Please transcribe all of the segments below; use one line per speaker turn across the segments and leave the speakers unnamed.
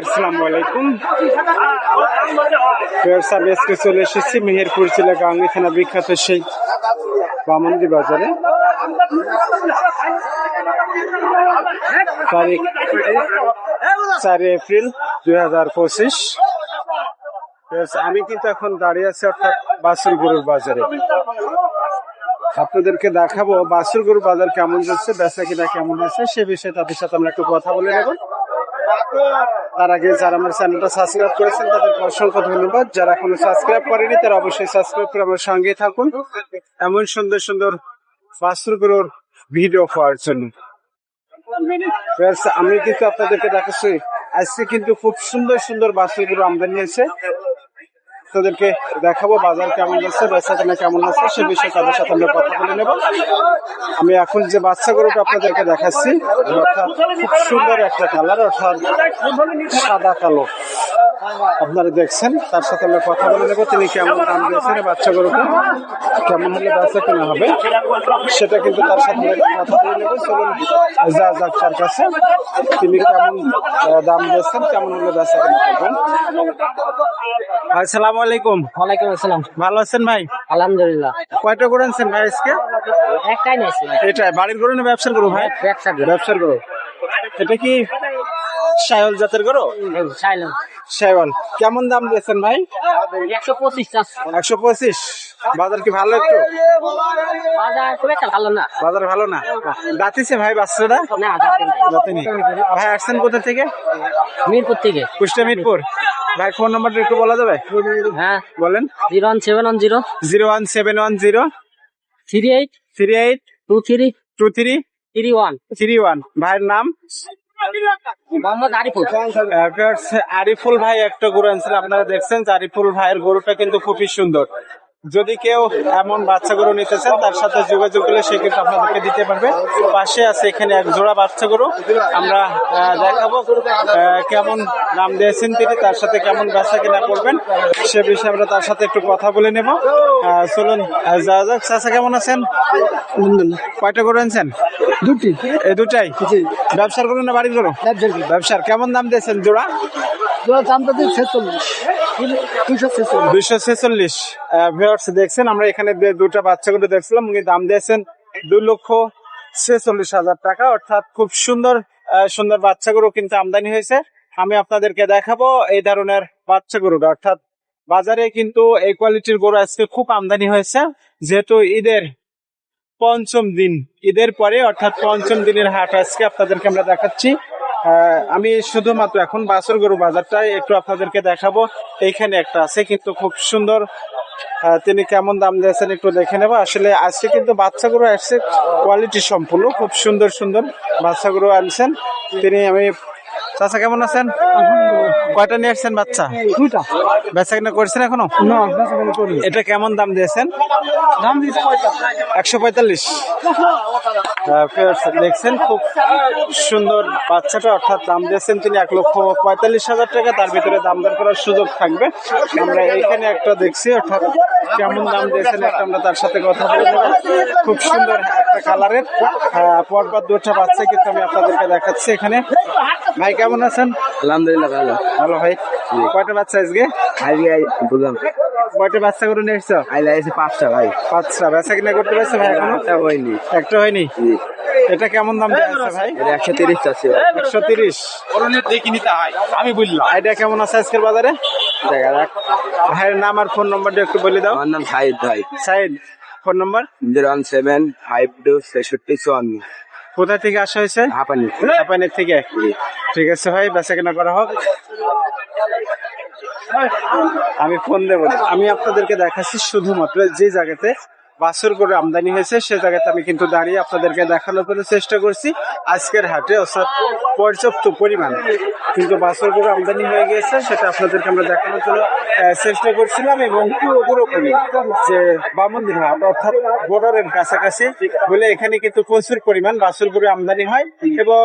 আসসালামু আলাইকুম। আমি আজকে চলে এসেছি মেহেরপুর জেলা গাঙ্গি বিখ্যাত সেই বামন্দি বাজারে। তারিখ চারই এপ্রিল দুই হাজার পঁচিশ। আমি কিন্তু এখন দাঁড়িয়ে আছি অর্থাৎ বাসুর গরুর বাজারে। আপনাদেরকে দেখাবো বাসুর গরুর বাজার কেমন যাচ্ছে, বেচা কিনা কেমন আছে সে বিষয়ে তাদের সাথে আমরা একটু কথা বলে নেব। তার আগে যারা আমার চ্যানেলটা সাবস্ক্রাইব করেছেন, তাদেরকে অসংখ্য ধন্যবাদ। যারা এখনও সাবস্ক্রাইব করেনি, তারা অবশ্যই সাবস্ক্রাইব করে আমার সঙ্গে থাকুন। এমন সুন্দর সুন্দর বাস্তুগুলোর ভিডিও পাওয়ার জন্য। আমি কিন্তু আপনাদেরকে দেখাচ্ছি, আজকে কিন্তু খুব সুন্দর সুন্দর বাস্তুগুলো আমদানি হয়েছে তাদেরকে দেখাবো বাজার কেমন যাচ্ছে বেচাকেনা কেমন আছে, সে বিষয়ে তাদের সাথে আমরা কথা বলে নেব। আমি এখন যে বাচ্চা গরুটা আপনাদেরকে দেখাচ্ছি অর্থাৎ খুব সুন্দর একটা কালার অর্থাৎ সাদা কালো। আপনারা দেখছেন তার সাথে আমরা কথা বলে নেব তিনি কেমন দাম দিয়েছেন এই বাচ্চা গরুটা কেমন হলে বেচা কেনা হবে সেটা কিন্তু তার সাথে কথা বলে নেব। চলুন যা যাক তার কাছে তিনি কেমন দাম দিয়েছেন কেমন হলে বেচা কেনা করবেন আসসালামু আলাইকুম।
ওয়ালাইকুম আসসালাম।
ভালো আছেন ভাই?
আলহামদুলিল্লাহ।
কয়টা করে আনছেন ভাই আজকে?
একটাই নিয়েছি
এটা বাড়ির গরু না ব্যবসার গরু ভাই?
ব্যবসা
ব্যবসার গরু। এটা কি সায়ল জাতের গরু? সায়ল কেমন দাম দিয়েছেন ভাই?
একশো পঁচিশ
বাজার কি ভালো একটু?
বাজার ভালো না।
বাজার ভালো না? দাঁতিছে ভাই বাচ্চাটা? ভাই আসছেন কোথা থেকে?
মিরপুর থেকে।
কুষ্টিয়া মিরপুর। ভাই ফোন নাম্বারটা একটু বলা যাবে?
হ্যাঁ।
বলেন।
Zero one seven one zero.
Zero one seven one zero.
Three eight.
Three eight.
Two three.
Two three.
Three one.
Three one. ভাইয়ের নাম?
আরিফুল।
আরিফুল ভাই একটা গরু আনছিল আপনারা দেখছেন আরিফুল ভাইয়ের গরুটা কিন্তু খুবই সুন্দর। যদি কেউ এমন বাচ্চা গরু নিতে চান তার সাথে যোগাযোগ করলে সে কিন্তু আপনাদেরকে দিতে পারবে। পাশে আছে এখানে এক জোড়া বাচ্চা গরু আমরা দেখাবো কেমন দাম দিয়েছেন তিনি তার সাথে কেমন বেচা কিনা করবেন সে বিষয়ে আমরা তার সাথে একটু কথা বলে নেব। চলুন যাওয়া যাক। চাচা কেমন আছেন? কয়টা গরু আনছেন
দুটি।
এই দুটাই? ব্যবসার করুন না বাড়ির গরু? ব্যবসার কেমন দাম দিয়েছেন জোড়া?
দাম তো ছেচল্লিশ।
দুইশো ছেচল্লিশ। ভিউয়ার্স দেখছেন, আমরা এখানে দুটা বাচ্চাগুলো দেখছিলাম, উনি দাম দিয়েছেন দুই লক্ষ ছেচল্লিশ হাজার টাকা। অর্থাৎ খুব সুন্দর সুন্দর বাচ্চাগুলো কিন্তু আমদানি হয়েছে। আমি আপনাদেরকে দেখাবো এই ধরনের বাচ্চা বাচ্চাগুলোটা অর্থাৎ বাজারে কিন্তু এই কোয়ালিটির গরু আজকে খুব আমদানি হয়েছে। যেহেতু ঈদের পঞ্চম দিন, ঈদের পরে অর্থাৎ পঞ্চম দিনের হাট আজকে আপনাদেরকে আমরা দেখাচ্ছি। আমি শুধুমাত্র এখন বাসর গরু বাজারটাই একটু আপনাদেরকে দেখাবো। এইখানে একটা আছে, কিন্তু খুব সুন্দর। তিনি কেমন দাম দিয়েছেন একটু দেখে নেব। আসলে আজকে কিন্তু বাচ্চা গরু আসছে কোয়ালিটি সম্পূর্ণ, খুব সুন্দর সুন্দর বাচ্চা গরু আনছেন। তিনি আমি চাচা কেমন আছেন? কয়টা নিয়ে আসছেন বাচ্চা?
দুইটা।
বেচা কিনা করছেন
এখনও?
এটা কেমন দাম দিয়েছেন?
দাম
একশো পঁয়তাল্লিশ। দেখছেন খুব সুন্দর বাচ্চাটা অর্থাৎ দাম দিয়েছেন তিনি এক লক্ষ পঁয়তাল্লিশ হাজার টাকা। তার ভিতরে দাম দর করার সুযোগ থাকবে। আমরা এইখানে একটা দেখছি অর্থাৎ কেমন দাম দিয়েছেন একটা আমরা তার সাথে কথা বলে খুব সুন্দর একটা কালারের পরপর দুটা বাচ্চা কিন্তু আমি আপনাদেরকে দেখাচ্ছি এখানে। ভাই কেমন আছেন?
আলহামদুলিল্লাহ ভালো।
ভালো ভাই? কয়টা বাচ্চা আজকে?
আজকে বুঝলাম
কয়টা বাচ্চা করে নিয়ে এসছো?
আইলে আছে পাঁচটা ভাই।
পাঁচটা। বেচা কিনা করতে পারছে ভাই এখনও?
একটা হয়নি।
একটা হয়নি? এটা কেমন দাম ভাই?
এটা একশো তিরিশ আছে।
একশো তিরিশ?
আমি বললাম।
আইডিয়া কেমন আছে আজকের বাজারে?
দেখা যাক।
ভাইয়ের নাম আর ফোন নম্বরটা একটু বলে দাও।
আমার নাম সাহিদ ভাই।
Side phone number?
Zero one seven five two ছেষট্টি চুয়ান্ন।
কোথা থেকে আসা হয়েছে?
হাঁপানি।
জাপানের থেকে? ঠিক আছে ভাই বেচা কেনা করা হোক। আমি ফোন দেবো আমি আপনাদেরকে দেখাচ্ছি শুধুমাত্র যে জায়গাতে বাসর করে আমদানি হয়েছে, সে জায়গাতে আমি কিন্তু দাঁড়িয়ে আপনাদেরকে দেখানোর জন্য চেষ্টা করছি। আজকের হাটে অর্থাৎ পর্যাপ্ত পরিমাণ কিন্তু বাসর করে আমদানি হয়ে গিয়েছে, সেটা আপনাদেরকে আমরা দেখানোর জন্য চেষ্টা করছিলাম এবং পুরোপুরি যে বামন্দির হাট, অর্থাৎ বর্ডারের কাছাকাছি বলে এখানে কিন্তু প্রচুর পরিমাণ বাসর করে আমদানি হয় এবং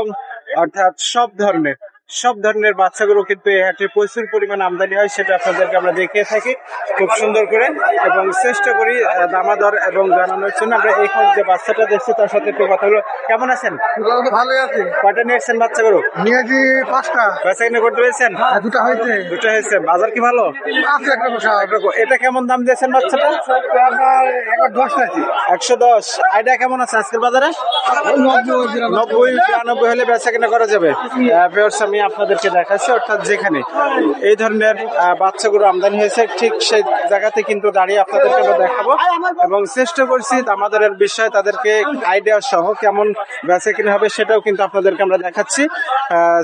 অর্থাৎ সব ধরনের সব ধরনের বাচ্চাগুলো কিন্তু এই হাটে প্রচুর পরিমাণ আমদানি হয় সেটা আপনাদেরকে আমরা দেখিয়ে থাকি খুব সুন্দর করে এবং চেষ্টা করি দামাদর এবং জানানোর জন্য। আমরা এখন যে বাচ্চাটা দেখছি তার সাথে একটু কথা হলো কেমন আছেন?
ভালোই আছে।
কয়টা নিয়েছেন বাচ্চাগুলো?
নিয়েছি পাঁচটা।
বেচা কিনে করতে পেরেছেন
আর দুটা হয়েছে।
দুটো হয়েছে। বাজার কি ভালো। এটা কেমন দাম দিয়েছেন বাচ্চাটা?
দশ আছে
একশো দশ। আইডিয়া কেমন আছে আজকের বাজারে?
নব্বই।
বিরানব্বই হলে বেচা কিনা করা যাবে। viewers, আপনাদেরকে দেখাচ্ছি, অর্থাৎ যেখানে এই ধরনের বাচ্চাগুলো আমদানি হয়েছে, ঠিক সেই জায়গাতে কিন্তু দাঁড়িয়ে আপনাদেরকে আমরা দেখাবো। এবং চেষ্টা করছি আমাদের বিষয়ে তাদেরকে আইডিয়া সহ কেমন বেচা কিনা হবে সেটাও কিন্তু আপনাদেরকে আমরা দেখাচ্ছি।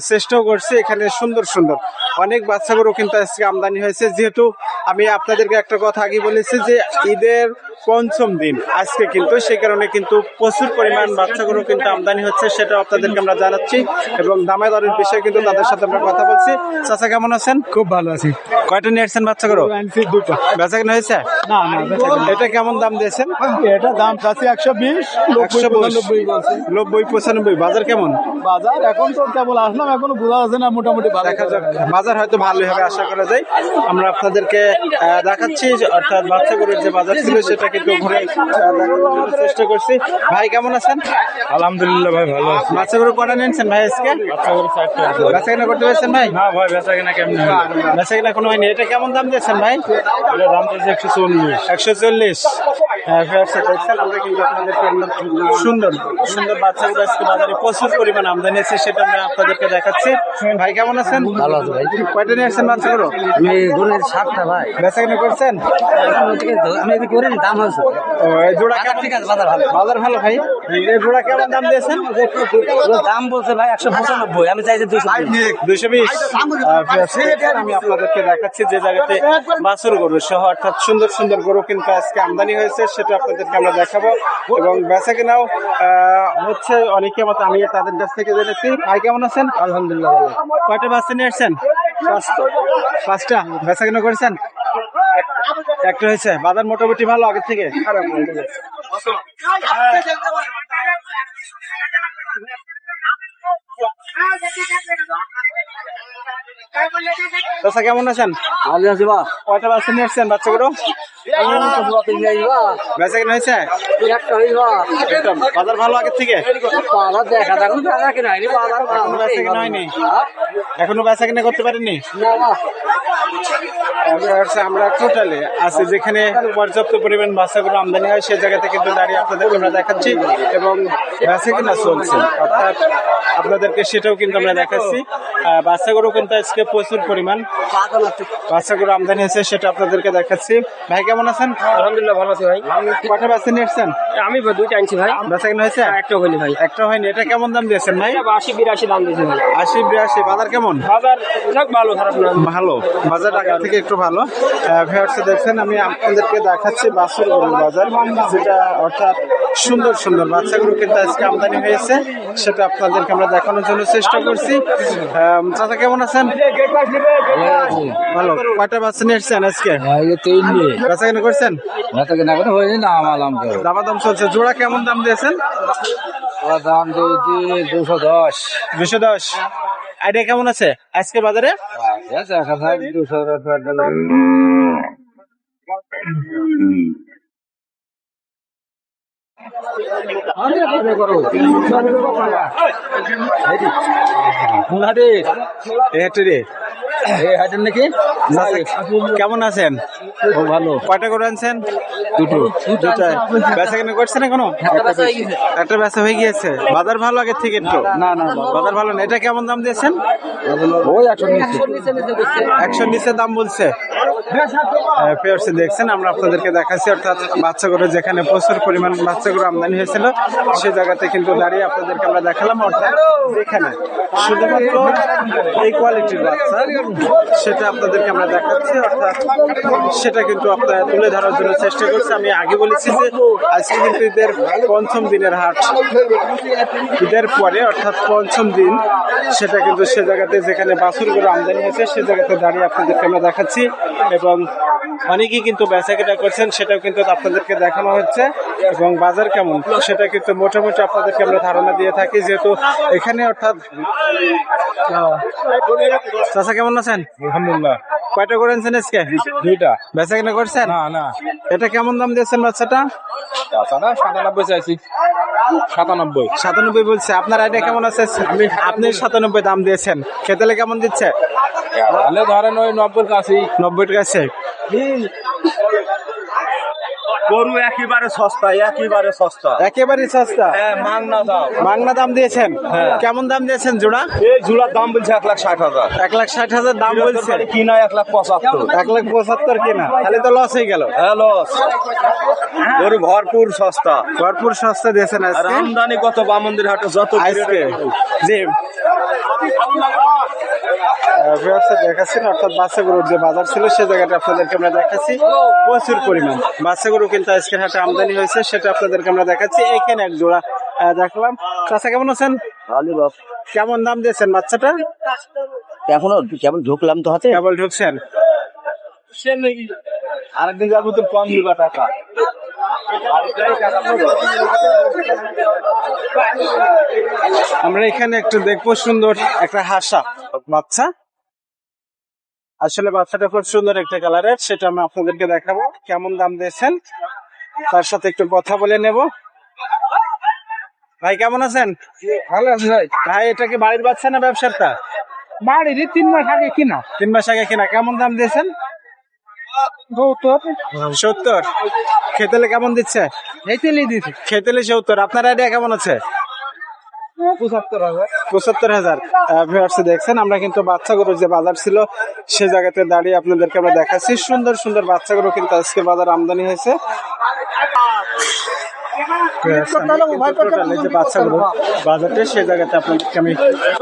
চেষ্টাও করছি এখানে সুন্দর সুন্দর। অনেক বাচ্চাগুলো কিন্তু আজকে আমদানি হয়েছে। যেহেতু আমি আপনাদেরকে একটা কথা আগে বলেছি যে ঈদের পঞ্চম দিন আজকে কিন্তু, সেই কারণে কিন্তু প্রচুর পরিমাণ বাচ্চাগুলো কিন্তু আমদানি হচ্ছে সেটা আপনাদেরকে আমরা জানাচ্ছি। এবং দামে দরের বিষয়ে কিন্তু তাদের সাথে আমরা কথা বলছি। চাচা কেমন আছেন?
খুব ভালো আছি।
কয়টা নিয়ে আসছেন বাচ্চা করো
দুটো।
বেচা কিনা হয়েছে?
না না
এটা কেমন দাম দিয়েছেন?
এটা দাম চাচ্ছি একশো বিশ
একশো
নব্বই
নব্বই পঁচানব্বই। বাজার কেমন?
বাজার এখন তো কেবল আসলাম এখনও বোঝা যাচ্ছে না মোটামুটি
দেখা যাক। বাজার হয়তো ভালোই হবে আশা করা যায়। আমরা আপনাদেরকে দেখাচ্ছি যে অর্থাৎ বাচ্চাগুলোর যে বাজার ছিল সেটা কিন্তু ঘুরে চেষ্টা করছি। ভাই কেমন আছেন?
আলহামদুলিল্লাহ ভাই ভালো আছি।
বাচ্চাগুলো কটা নিয়েছেন ভাই আজকে? বেচা কিনা করতে পেরেছেন ভাই?
না ভাই বেচা কিনা কেমন
বেচা কিনা কোনো হয়নি? এটা কেমন দাম দিয়েছেন ভাই?
এটা দাম চাইছে একশো চল্লিশ।
একশো চল্লিশ। আমরা কিন্তু আপনাদেরকে আমরা সুন্দর সুন্দর বাচ্চাগুলো আজকে বাজারে প্রচুর পরিমাণ আমদানি আছে সেটা আমরা আপনাদেরকে দেখাচ্ছি। ভাই কেমন আছেন?
ভালো আছি ভাই।
কয়টা নিয়ে আসছেন বাচ্চাগুলো?
আমি গুণের সাতটা ভাই।
বেচা কিনা করছেন?
আমি যদি করে দাম হয়েছে।
এই জোড়া কেমন?
ঠিক আছে বাজার ভালো।
বাজার ভালো ভাই? এই জোড়া কেমন দাম দিয়েছেন?
দাম বলছে ভাই একশো পঁচানব্বই আমি চাইছি দুশো।
দুইশো বিশ আমি আপনাদেরকে দেখাচ্ছি যে জায়গাতে বাছুর গরু সহ অর্থাৎ সুন্দর সুন্দর গরু কিন্তু আজকে আমদানি হয়েছে সেটা আপনাদেরকে আমরা দেখাবো। এবং বেচা কেনাও হচ্ছে অনেকে মতো আমি তাদের কাছ থেকে জেনেছি। ভাই কেমন আছেন? আলহামদুলিল্লাহ কয়টা বাচ্চা নিয়ে আসছেন? পাঁচটা। বেচা কেনা করেছেন? একটা হয়েছে। বাজার মোটামুটি ভালো আগের থেকে? চাচা কেমন আছেন?
ভালো আছি বা
কয়টা বাচ্চা নিয়ে আসছেন বাচ্চাগুলো? বেচা কেনা হয়েছে?
একটা হইল
বাজার ভালো আগের থেকে?
বাজার দেখা দেখুন বাজার কিনা হয়নি বাজার
এখনও হয়নি? এখনও বেচা কেনা করতে পারেননি? আমরা টোটালে আছে। যেখানে পর্যাপ্ত পরিমাণ বাচ্চাগুলো আমদানি হয় সেই জায়গাতে কিন্তু দাঁড়িয়ে আপনাদের আমরা দেখাচ্ছি এবং বেচা কিনা চলছে। অর্থাৎ আপনাদেরকে সেটাও কিন্তু আমরা দেখাচ্ছি। বাচ্চাগুলো কিন্তু আজকে প্রচুর পরিমাণ। বাচ্চাগুলো আমদানি হয়েছে সেটা আপনাদেরকে দেখাচ্ছি। ভাই কেমন আছেন?
আলহামদুলিল্লাহ ভালো আছি ভাই।
কটা বাচ্চা নিয়ে এসছেন
আমি দুইটা আনছি ভাই।
বেচা কিনা হয়েছে
একটা হইলি ভাই।
একটা হয়নি। এটা কেমন দাম দিয়েছেন ভাই?
আশি বিরাশি দাম দিয়েছে ভাই।
আশি বিরাশি। বাজার কেমন
বাজার যাক ভালো খারাপ না।
ভালো। বাজার আগের থেকে একটু ভালো। ভিউয়ার্স দেখছেন আমি আপনাদেরকে দেখাচ্ছি বাসুর গরুর বাজার যেটা অর্থাৎ সুন্দর সুন্দর বাচ্চাগুলো কিন্তু আজকে আমদানি হয়েছে। সেটা আপনাদেরকে আমরা দেখানোর জন্য চেষ্টা করছি। চাচা কেমন আছেন? ভালো। কয়টা বাচ্চা নিয়ে এসছেন আজকে?
তিন নিয়ে।
বেচা কিনা করছেন?
বেচা কিনা করে হয়নি না আমার দাম
দামা চলছে। জোড়া কেমন দাম দিয়েছেন?
ওর দাম দিয়েছি দুশো দশ।
দুশো দশ। আইডিয়া কেমন আছে আজকে বাজারে
দেখা থাক দুশো
এ হেঁটে রে
নাকি
কেমন আছেন?
ভালো।
কয়টা করে আনছেন?
দুটো।
ব্যবসা বেচা কেনা করছেন এখনও? একটা বেচা হয়ে গিয়েছে। বাজার ভালো আগের থেকে একটু?
না না
বাজার ভালো না এটা কেমন দাম দিয়েছেন?
ওই একশো
একশো নিচে দাম বলছে। পেয়ারসে দেখছেন, আমরা আপনাদেরকে দেখাচ্ছি, অর্থাৎ বাচ্চাগুলো যেখানে প্রচুর পরিমাণ বাচ্চাগুলো আমদানি হয়েছিল সেই জায়গাতে কিন্তু দাঁড়িয়ে আপনাদেরকে আমরা দেখালাম, অর্থাৎ যেখানে শুধুমাত্র এই কোয়ালিটির বাচ্চা, সেটা আপনাদেরকে আমরা দেখাচ্ছি, অর্থাৎ সেটা কিন্তু আপনারা তুলে ধরার জন্য চেষ্টা করছি। আমি আগে বলেছি যে, আজকে কিন্তু ঈদের পঞ্চম দিনের হাট। ঈদের পরে, অর্থাৎ পঞ্চম দিন, সেটা কিন্তু সে জায়গাতে যেখানে বাছুরগুলো আমদানি হয়েছে, সে জায়গাতে দাঁড়িয়ে আপনাদেরকে আমরা দেখাচ্ছি। এবং অনেকেই কিন্তু বেচাকেনা করছেন সেটাও কিন্তু আপনাদেরকে দেখানো হচ্ছে। এবং বাজার কেমন? সেটা কিন্তু মোটামুটি আপনাদেরকে আমরা ধারণা দিয়ে থাকি যেহেতু এখানে অর্থাৎ চাচা কেমন আছেন?
আলহামদুলিল্লাহ।
কয়টা করেছেন আজকে?
দুইটা।
বেচাকেনা করছেন?
না না।
এটা কেমন দাম দিয়েছেন বাচ্চাটা?
তাছাড়া সাতানব্বই চাইছি। সাতানব্বই।
সাতানব্বই বলছে। আপনার আইডিয়া কেমন আছে? আপনি সাতানব্বই দাম দিয়েছেন। খেতেলে কেমন দিচ্ছে?
তাহলে ধরেন ওই নব্বই কাছেই।
নব্বই টাকা আছে
গরু একেবারে সস্তা একেবারে সস্তা।
একেবারে সস্তা?
হ্যাঁ মাংনা দাম।
মাংনা দাম দিয়েছেন? কেমন দাম দিয়েছেন জোড়া?
এই ঝুলার দাম বলছে এক লাখ ষাট হাজার।
এক লাখ ষাট হাজার দাম বলছে?
কিনা এক লাখ পঁচাত্তর।
এক লাখ পঁচাত্তর কিনা? তাহলে তো লস হয়ে গেল।
হ্যালো গরু ভরপুর সস্তা।
ভরপুর সস্তা দিয়েছেন আজকে?
আমদানি কত বামন্দির হাটে যত
আজকে? জি। অর্থাৎ বাচ্চা গরুর যে বাজার ছিল সে জায়গাটা আপনাদেরকে আমরা দেখাচ্ছি। প্রচুর পরিমাণ। বাচ্চা গরু কিন্তু আজকের হাটে আমদানি হয়েছে সেটা আপনাদেরকে আমরা দেখাচ্ছি। এখানে এক জোড়া আহ, দেখলাম। চাচা কেমন আছেন? কেমন দাম দিয়েছেন বাচ্চাটা?
এখনও কেমন ঢুকলাম তো হাতে।
কেবল ঢুকছেন?
আরেকদিন যাব তো কম দিবা টাকা।
আমরা এখানে একটু দেখব সুন্দর একটা হাসা। বাচ্চা আসলে বাচ্চাটা খুব সুন্দর একটা কালারের সেটা আমি আপনাদেরকে দেখাবো। কেমন দাম দিয়েছেন? তার সাথে একটু কথা বলে নেব। ভাই কেমন আছেন?
ভালো আছে ভাই।
ভাই এটা কি বাড়ির বাচ্চা না ব্যবসারটা
বাড়ির তিন মাস আগে কিনা।
তিন মাস আগে কিনা। কেমন দাম দিয়েছেন? সত্তর। খেতেলে কেমন দিচ্ছে?
এই তেলে দিয়েছি।
খেতেলে সত্তর। আপনার আইডিয়া কেমন আছে?
পঁচাত্তর হাজার।
ভিউয়ার্স দেখছেন, আমরা কিন্তু বাচ্চাগুলোর যে বাজার ছিল, সে জায়গাতে দাঁড়িয়ে আপনাদেরকে আমরা দেখাচ্ছি। সুন্দর সুন্দর বাচ্চাগুলো কিন্তু আজকে বাজার আমদানি হয়েছে। বাচ্চাগুলো বাজারটা সে জায়গাতে আপনাদেরকে আমি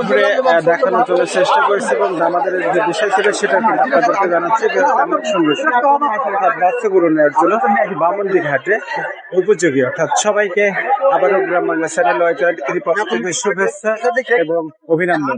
ঘুরে দেখানোর জন্য চেষ্টা করেছি এবং আমাদের যে বিষয় ছিল সেটা কিন্তু আপনাদেরকে জানাচ্ছি Viewers, আমার সঙ্গে বাচ্চাগুলো নেওয়ার জন্য বামন্দির হাটে উপযোগী। অর্থাৎ সবাইকে আবারও গ্রাম বাংলা চ্যানেল শুভেচ্ছা এবং অভিনন্দন।